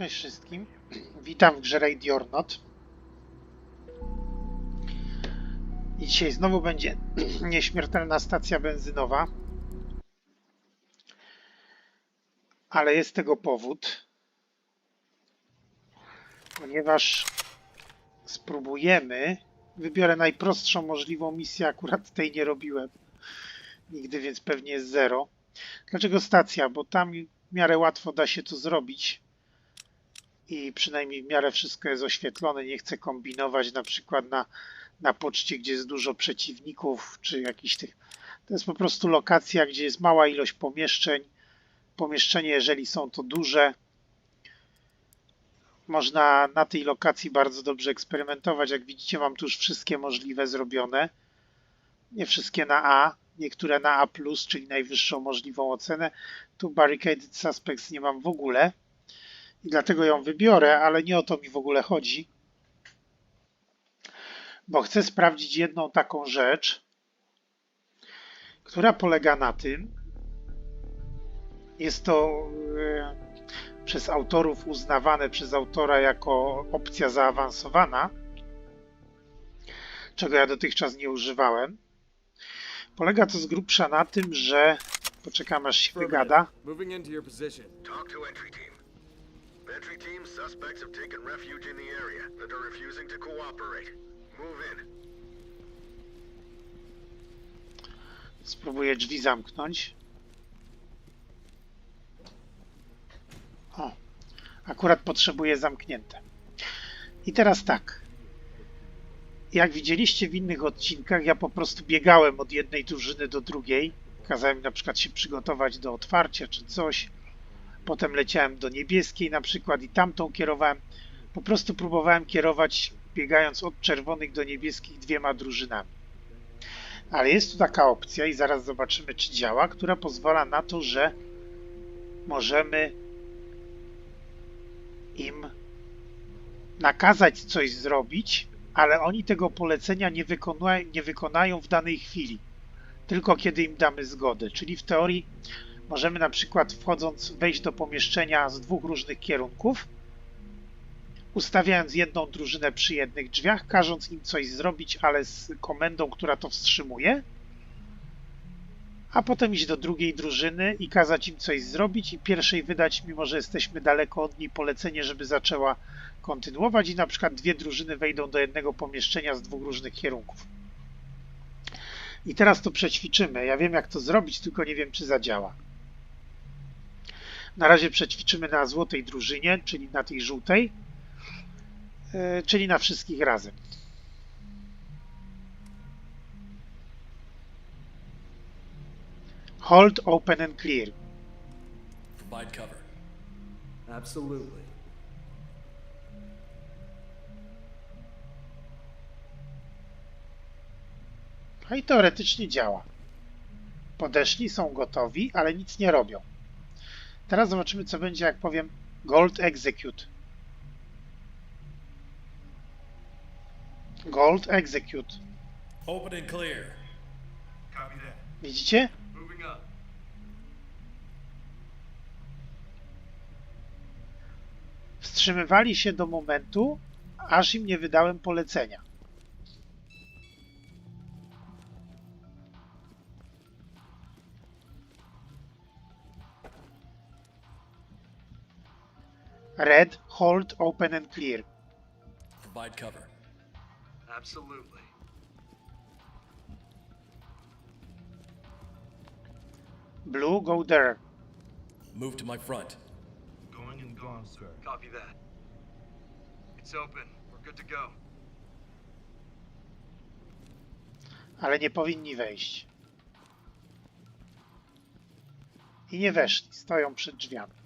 Cześć wszystkim. Witam w grze Radio or Not. I dzisiaj znowu będzie nieśmiertelna stacja benzynowa. Ale jest tego powód. Ponieważ spróbujemy. Wybiorę najprostszą możliwą misję. Akurat tej nie robiłem. Nigdy, więc pewnie jest zero. Dlaczego stacja? Bo tam w miarę łatwo da się to zrobić i przynajmniej w miarę wszystko jest oświetlone. Nie chcę kombinować na przykład na, na poczcie, gdzie jest dużo przeciwników, czy jakichś tych. To jest po prostu lokacja, gdzie jest mała ilość pomieszczeń. Pomieszczenie, jeżeli są to duże, można na tej lokacji bardzo dobrze eksperymentować. Jak widzicie, mam tu już wszystkie możliwe zrobione. Nie wszystkie na A, niektóre na A, czyli najwyższą możliwą ocenę. Tu Barricaded Suspects nie mam w ogóle i dlatego ją wybiorę, ale nie o to mi w ogóle chodzi. Bo chcę sprawdzić jedną taką rzecz, która polega na tym, jest to e, przez autorów uznawane przez autora jako opcja zaawansowana, czego ja dotychczas nie używałem. Polega to z grubsza na tym, że poczekam aż się wygada. Moving into your position. Talk to entry team. Entry team, suspects have taken refuge in the area and are refusing to cooperate. Move in. Spróbuję drzwi zamknąć. O, akurat potrzebuję zamknięte. I teraz tak. Jak widzieliście w innych odcinkach, ja po prostu biegałem od jednej drużyny do drugiej. Kazałem na przykład się przygotować do otwarcia czy coś. Potem leciałem do niebieskiej na przykład i tamtą kierowałem. Po prostu próbowałem kierować, biegając od czerwonych do niebieskich dwiema drużynami. Ale jest tu taka opcja i zaraz zobaczymy, czy działa, która pozwala na to, że możemy im nakazać coś zrobić, ale oni tego polecenia nie, wykona nie wykonają w danej chwili, tylko kiedy im damy zgodę. Czyli w teorii możemy na przykład wchodząc, wejść do pomieszczenia z dwóch różnych kierunków, ustawiając jedną drużynę przy jednych drzwiach, każąc im coś zrobić, ale z komendą, która to wstrzymuje, a potem iść do drugiej drużyny i kazać im coś zrobić i pierwszej wydać, mimo że jesteśmy daleko od niej, polecenie, żeby zaczęła kontynuować i na przykład dwie drużyny wejdą do jednego pomieszczenia z dwóch różnych kierunków. I teraz to przećwiczymy. Ja wiem, jak to zrobić, tylko nie wiem, czy zadziała. Na razie przećwiczymy na złotej drużynie, czyli na tej żółtej, yy, czyli na wszystkich razem. Hold, open and clear. Provide cover. Absolutely. No i teoretycznie działa. Podeszli, są gotowi, ale nic nie robią. Teraz zobaczymy, co będzie, jak powiem Gold Execute. Gold Execute. Open and clear. Copy that. Widzicie? Moving up. Wstrzymywali się do momentu, aż im nie wydałem polecenia. Red, hold, open and clear. Provide cover. Absolutely. Blue, go there. Move to my front. Going and gone, sir. Copy that. It's open. We're good to go. ale nie powinni wejść. I nie weszli, stoją przed drzwiami.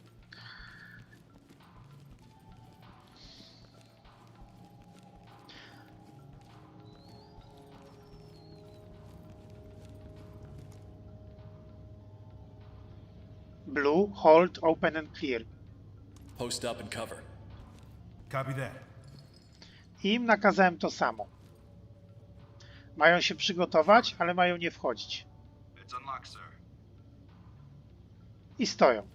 Blue, hold, open and clear. Post up and cover. Copy that. I im nakazałem to samo. Mają się przygotować, ale mają nie wchodzić. It's unlocked, sir. I stoją.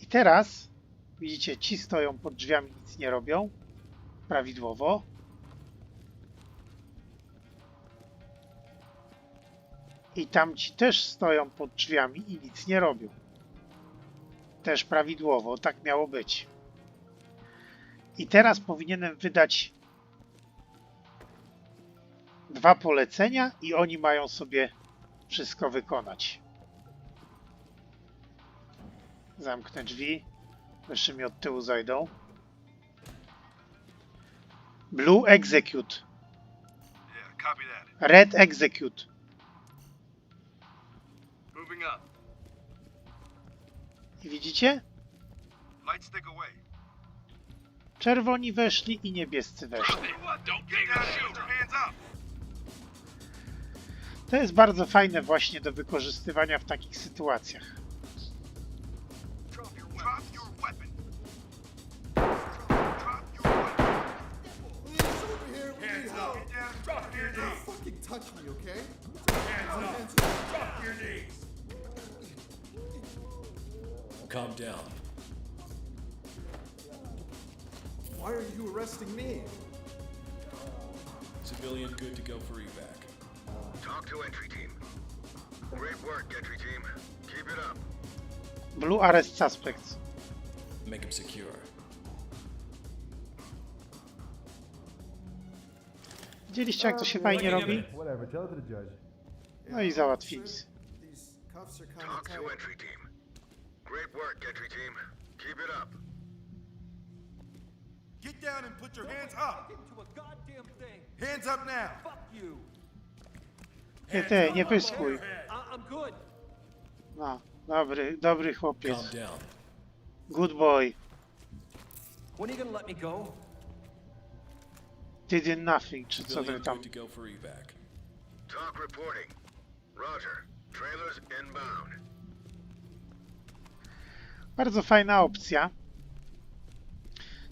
I teraz Widzicie, ci stoją pod drzwiami, nic nie robią. Prawidłowo. I tamci też stoją pod drzwiami i nic nie robią. Też prawidłowo, tak miało być. I teraz powinienem wydać dwa polecenia i oni mają sobie wszystko wykonać. Zamknę drzwi. Jeszcze mi od tyłu zajdą. Blue execute. Red execute. Widzicie? Czerwoni weszli i niebiescy weszli. To jest bardzo fajne właśnie do wykorzystywania w takich sytuacjach. Drop your weapon. Calm down. Why are you arresting me? Civilian good to go for evac. Talk to entry team. Great work, entry team. Keep it up. Blue arrest suspects. Make him secure. Widzieliście jak to się uh, fajnie robi? Whatever, tell the judge. No i załatwili. Sir, These cuffs are kind of Talk to entry team. Great work, entry team. Keep it up. Get down and put your hands up. Into a goddamn thing. Hands up now. Fuck you. Ty, ty, nie pyskuj. I- I'm good. No, dobry, dobry Calm down. Good boy. When are you gonna let me go? Did nothing, czy co ty Civilian tam. good to go for evac. Talk reporting. Roger. Trailers inbound. Bardzo fajna opcja.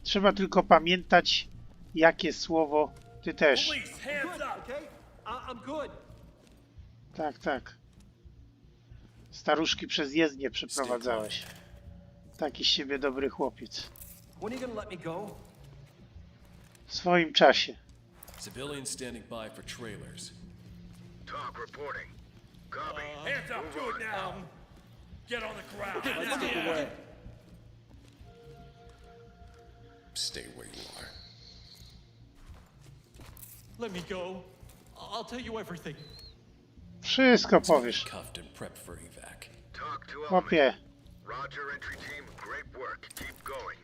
Trzeba tylko pamiętać, jakie słowo ty też. Tak, tak. Staruszki przez jezdnię przeprowadzałeś. Taki z siebie dobry chłopiec. W swoim czasie. Standing by for trailers. Talk reporting. Copy. Hands up, do it now. Get on the ground. Stay where you are. Let me go. I'll tell you everything. Wszystko powiesz. Cuffed and prepped for evac. Talk to. Chłopie, Roger, entry team. Great work. Keep going.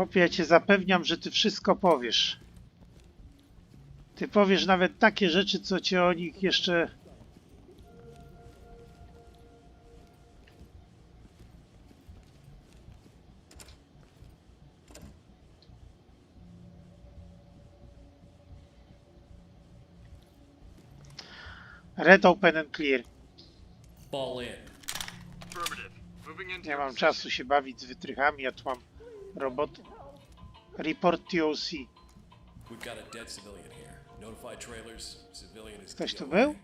chłopie, ja cię zapewniam, że ty wszystko powiesz. Ty powiesz nawet takie rzeczy, co cię o nich jeszcze... Red open and clear. Fall in. Nie mam czasu się bawić z wytrychami, ja tu mam robot. Report TOC. Ktoś tu był?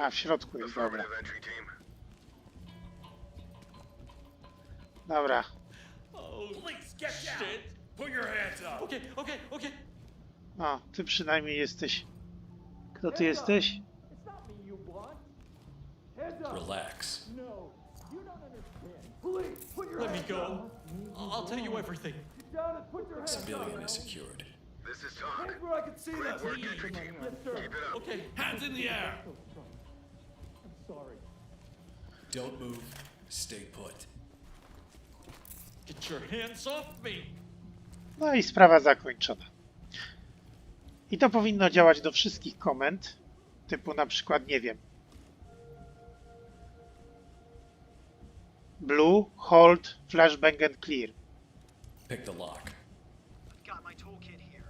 A, w środku jest, dobra. Dobra. Oh. No, ty przynajmniej jesteś... Kto ty jesteś? Relax. Let me go. I'll tell you everything. Civilian is secured. This is talk. Where I can see that. Keep it up. Okay, hands in the air. Don't move. Stay put. Get your hands off me. No i sprawa zakończona. I to powinno działać do wszystkich komend, typu na przykład, nie wiem, Blue, Hold, Flashbang and Clear. Pick the lock. Got my toolkit here.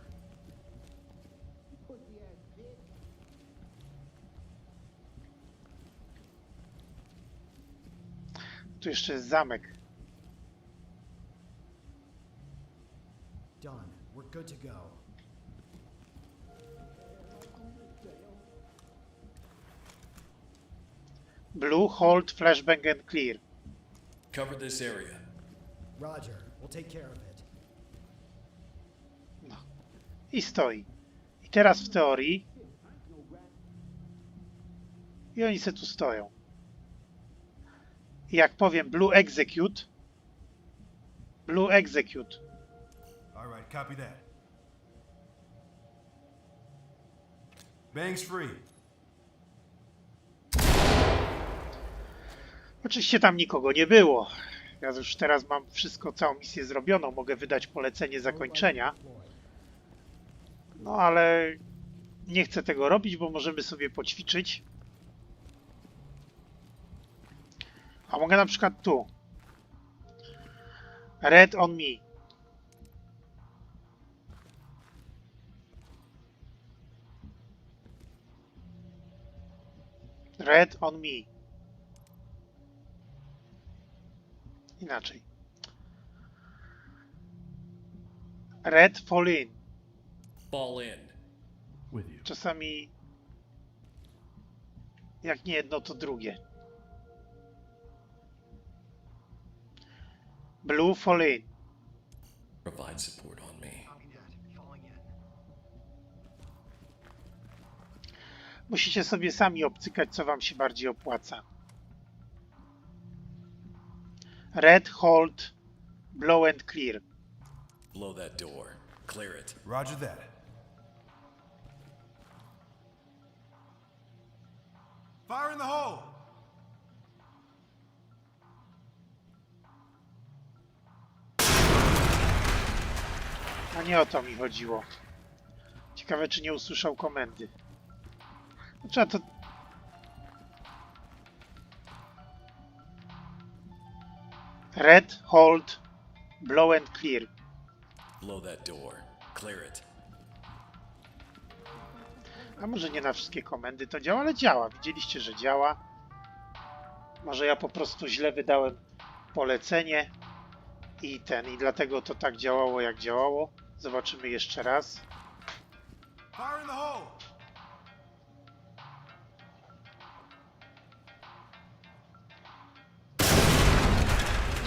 Tu jeszcze jest zamek. Done. We're good to go. Blue, hold, flashbang and clear. Cover this area. Roger. We'll take care of it. No. I stoi. I teraz w teorii. I oni se tu stoją. I jak powiem blue execute. Blue execute. All right, copy that. Bang's free. Oczywiście tam nikogo nie było. Ja już teraz mam wszystko, całą misję zrobioną. Mogę wydać polecenie zakończenia. No ale nie chcę tego robić, bo możemy sobie poćwiczyć. A mogę na przykład tu. Red on me. Red on me. Inaczej. Red fall in. Fall in. Czasami jak nie jedno, to drugie. Blue fall in. Provide support on me. Musicie sobie sami obcykać, co wam się bardziej opłaca. Red, hold, blow and clear. Blow that door. Clear it. Roger that. Fire in the hole! A nie o to mi chodziło. Ciekawe, czy nie usłyszał komendy. No, trzeba to... Red, hold, blow and clear. Blow that door. Clear it. A może nie na wszystkie komendy to działa, ale działa. Widzieliście, że działa. Może ja po prostu źle wydałem polecenie i ten, i dlatego to tak działało, jak działało. Zobaczymy jeszcze raz. Fire in the hole!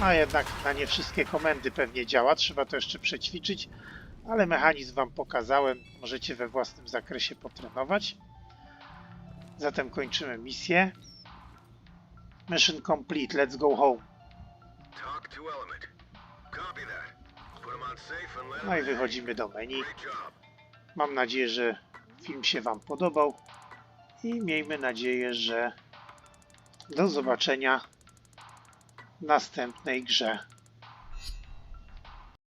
A jednak na nie wszystkie komendy pewnie działa. Trzeba to jeszcze przećwiczyć, ale mechanizm Wam pokazałem. Możecie we własnym zakresie potrenować. Zatem kończymy misję. Mission complete. Let's go home. No i wychodzimy do menu. Mam nadzieję, że film się Wam podobał i miejmy nadzieję, że do zobaczenia następnej grze.